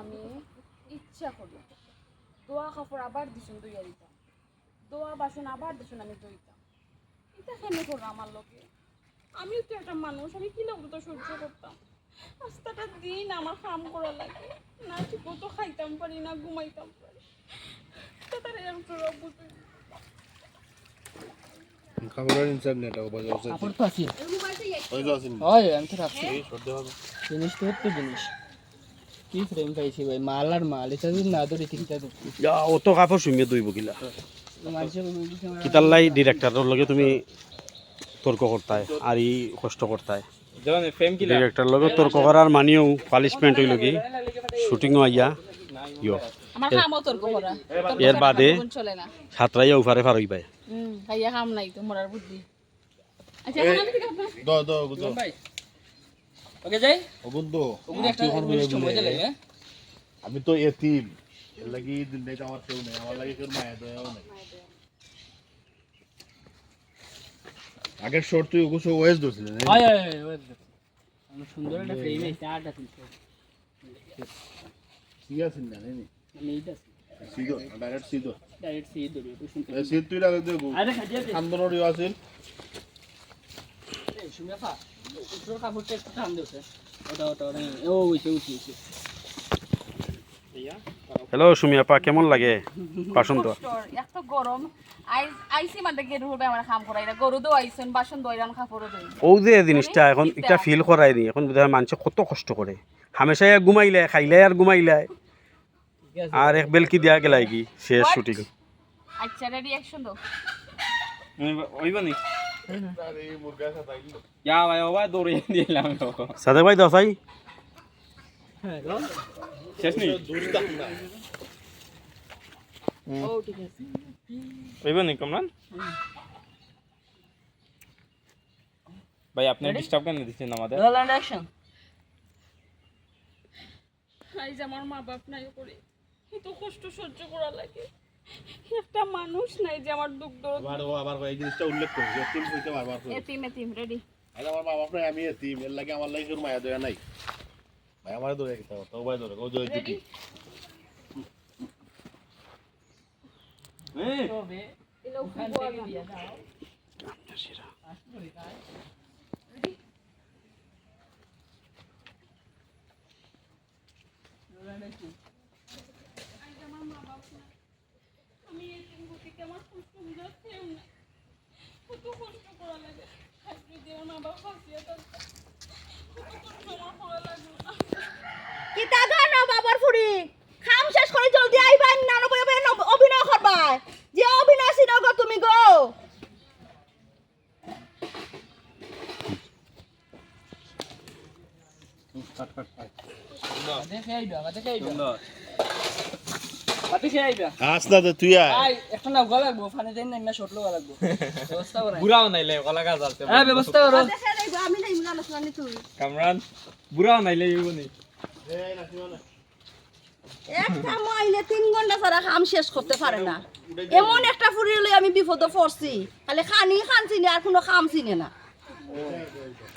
আমি ইচ্ছা করি। দোয়া কাপড় আবার দিছুন দইয়া দিতাম। দোয়া বাসন আবার দিছুন আমি দইতাম এটা কেন করো আমার লোকে? আমিও তো একটা মানুষ আমি কি লোক তো সহ্য করতাম? রাস্তাটা দিন আমার কাম করা লাগে। না ঠিক মতো খাইতাম পারি না ঘুমাইতাম পারি। তাড়াতাড়ি বাজার আছে কাপড় তো আছে। ওই তো আছে আমি তো রাখছি। হবে। জিনিস তো হচ্ছে জিনিস। কি ফ্রেম পাইছি ভাই? মাল আর মাল এটা যদি না ধরে ঠিকটা যা অত কাপড় সুমিয়ে দইব কিছু আমার- কিতাল্লাই ডিরেক্টরের লগে তুমি তর্ক করতায় আর ই কষ্ট করতায় ডিরেক্টর লগে তর্ক করার মানিও পালিশমেন্ট হইল কি? শুটিংও আইয়া ইয়। এর বাদে সাতরাইয়া উফারে ফার হইবাই। হুম খাইয়া কাম নাই তো মরার বুদ্ধি। আচ্ছা ওকে যাই? অবুদ্ধ ওগুলো একটা সময় দিলে হ্যাঁ? আমি তো এতিম এর লাগি দিন নাই আমার কেউ নেই আমার লাগি কেউ মায়া দয়াও নাই। আগের শর্ট তুই ওগুলো সব ওয়েস ধরছিলেন হয় হয় হয় দেখো। আমার সুন্দর একটা ফ্রেম আছে আটটা তুলছে ঠিক আছে না নেই আমি এইটা সিধো ডাইরেক্ট সিধো ডাইরেক্ট সি ধরে। একটু শুনতে সিধ তুই লাগে দেখো আরে খাজিয়া দে। আন্দোলন ইয়ে আছিল এই শুনে ফা উপর কাপড়টা একটু টান দিছে ওটা ওটা ওটা ও উঠে উঠে উঠে হ্যালো সুমিয়াপা কেমন লাগে? বাসন তো এত গরম। আই- আইসি মাঝে গেরু হবে আমার কাম করাই না। গরু দো আইসন বাসন দইরান কাপড়ও দই ও যে জিনিসটা এখন এটা ফিল করাই নি। এখন মানুষে কত কষ্ট করে। হামেশাই ঘুমাইলে খাইলে আর ঘুমাইলে। আর এক বেলকি দিয়া গেলাই কি? শেষ শুটিং আচ্ছা রেডি অ্যাকশন দাও আরে মুরগা সাথে আইলো সাদে ভাই দশাই হ্যাঁ দূর তাক না ও ঠিক আছে ভাই আপনি ডিস্টার্ব কেন দিচ্ছেন আমাদের অ্যাকশন আই যে আমার মা বাপ নাই করে এত কষ্ট সহ্য করা লাগে। একটা মানুষ নাই যে আমার দুঃখ দরদ আবার ও আবার এই জিনিসটা উল্লেখ করি এতিম হইতে বারবার করে এতিম এতিম রেডি আর আমার মা বাপ আমি এতিম এর লাগে আমার লাগে কেউ মায়া দয়া নাই। ভাই আমার ধরে খেতে হবে তো ভাই ধরে ও জয় তবে এলো খুব দিয়ে দাও আমি এতিম বুটিকে আমার কষ্ট বুঝাচ্ছেও না কত কষ্ট করা লাগে আর যদি আমার মা বাপ ফাঁসিয়ে থাকতো কত কষ্ট আমার করা লাগল না কিতা গান বাবার ফুড়ি খাম শেষ করে জলদি আইবা নানো বই বই অভিনয় করবা যে অভিনয় সিনো গো তুমি গো। দেখে আইবা দেখে আইবা দেখে আইবা আস তো তুই আয়। একটা না গলা লাগবো ফানে দেন না শর্ট লগা লাগবো। ব্যবস্থা করো বুড়াও নাইলে কলা গাছ আলতে হ্যাঁ ব্যবস্থা করো আমি নাই মুলা লসলা তুই। কামরান বুড়াও নাইলে একটা মাইলে তিন ঘণ্টা ছাড়া খাম শেষ করতে পারে না। এমন একটা ফুরি লই আমি বিপদে পড়ছি। খালি খানি খান চিনি আর কোনো খাম চিনে না।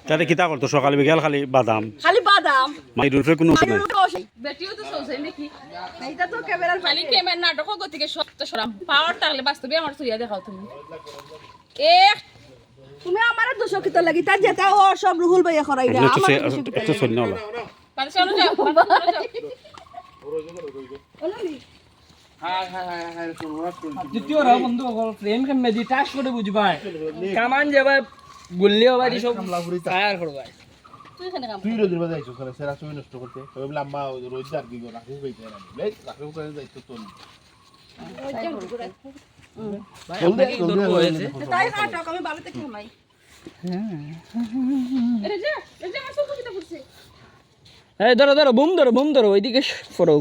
তাহলে কিতা করতো? সকাল বিকাল খালি বাদাম। খালি বাদাম। কোনো নাই। বেটিও তো চলছে নাকি? এইটা তো ক্যামেরার খালি ক্যামেরা নাটক গতিকে সত্য সরাম পাওয়ার থাকলে বাস্তবে আমার দেখাও তুমি। এক তুমি আমার দোষ কিত লাগি তার যেটা ও সব রুহুল ভাইয়া করাইরা আমার একটু সৈন্য চলো যাও। হ্যাঁ হ্যাঁ হ্যাঁ হ্যাঁ শুনবাস কোন দ্বিতীয় রা বন্ধু ফ্রেম কেমনে দি টাচ করে বুঝবাই। কামান যাবা গুল্লি হবাই সব ফায়ার করবাই। তুই করে। সেরা ছবি নষ্ট করতে। তবে বলে আম্মা রোজ আর কি করে রাখু কইতে না। লেট রাখু করে যাইতো তো তাই কাটক আমি বাড়িতে খামাই এটা যা এটা যা আমার কিটা ফুটছে এই ধরো ধরো বুম ধরো বুম ধরো ওইদিকে ফরো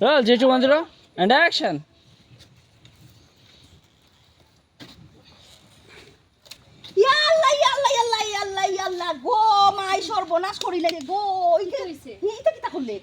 রোল যে two one zero and action গো মাই সর্বনাশ করিলে গো ইতে কিতা করলে?